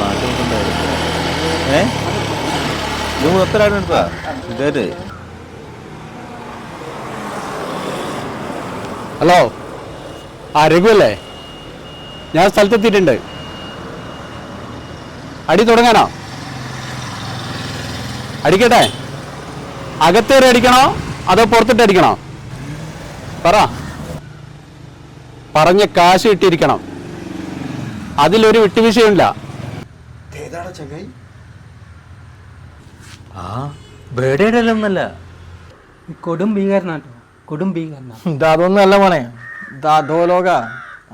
പാട്ട് കൊണ്ടുണ്ടായിരുന്നു ഏ എത്ര ഹലോ. ആ രഘു അല്ലേ? ഞാൻ സ്ഥലത്തെത്തിയിട്ടുണ്ട്. അടി തുടങ്ങാനോ? അടിക്കട്ടെ. അകത്തേറി അടിക്കണോ? അതോ പുറത്തിട്ട് അടിക്കണോ? പറ. പറഞ്ഞ കാശ് കിട്ടിയിരിക്കണം. അതിലൊരു വിട്ടുവീഴ്ചയുമില്ല ആ ബേഡയുടെ ഒന്നല്ല കൊടും ഭീകരനാട്ടോ കൊടും ഭീകരനാ. ഇത് അതൊന്നും അല്ല മോനെ. ഇത് അധോലോക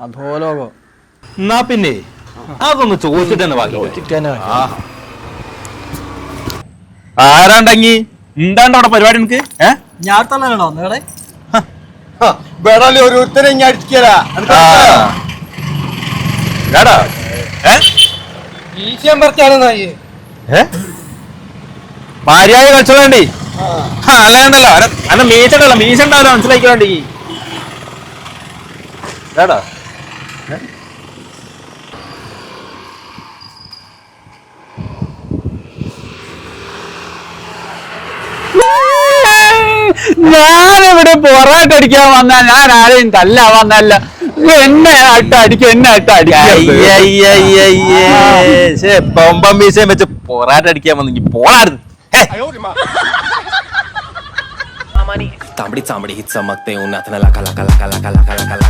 അധോലോകം എന്നാ പിന്നെ? അതൊന്ന് ചോദിച്ചിട്ട് തന്നെ ബാക്കി ആരാണ്ടങ്ങി എന്താണ്ട് അവിടെ പരിപാടി എനിക്ക് ഞാത്തല്ലോ ഞാൻ നിങ്ങളെ ഒരു ഓരോരുത്തരെ ഇങ്ങനെ അടിക്കല ആ. ഈശാൻ പറിച്ചാണ് നായി. ഏ? ഭാര്യയായ കളിച്ചോണ്ടി അല്ലാണ്ടല്ലോ അല്ല മീശ ഉണ്ടല്ലോ മീശ ഉണ്ടാവില്ല മനസ്സിലാക്കിക്കോണ്ടി കേട്ടോ ഞാനിവിടെ പൊറാട്ടടിക്കാൻ വന്നാൽ ഞാൻ ആരെയും തല്ല വന്നല്ല എന്നെ ആയിട്ട് അടിക്കും എന്നെ ആയിട്ട് അടിക്കും പമ്പം മീശയും വെച്ച് പൊറാട്ട് അടിക്കാൻ വന്നെങ്കിൽ പോണായിരുന്നു. താമ്പടി താമ്പടി ഹിറ്റ് സമക്തേ ഉന്നാത്തന ലക്ക ലക്ക ലക്ക ലക്ക ലക്ക ലക്ക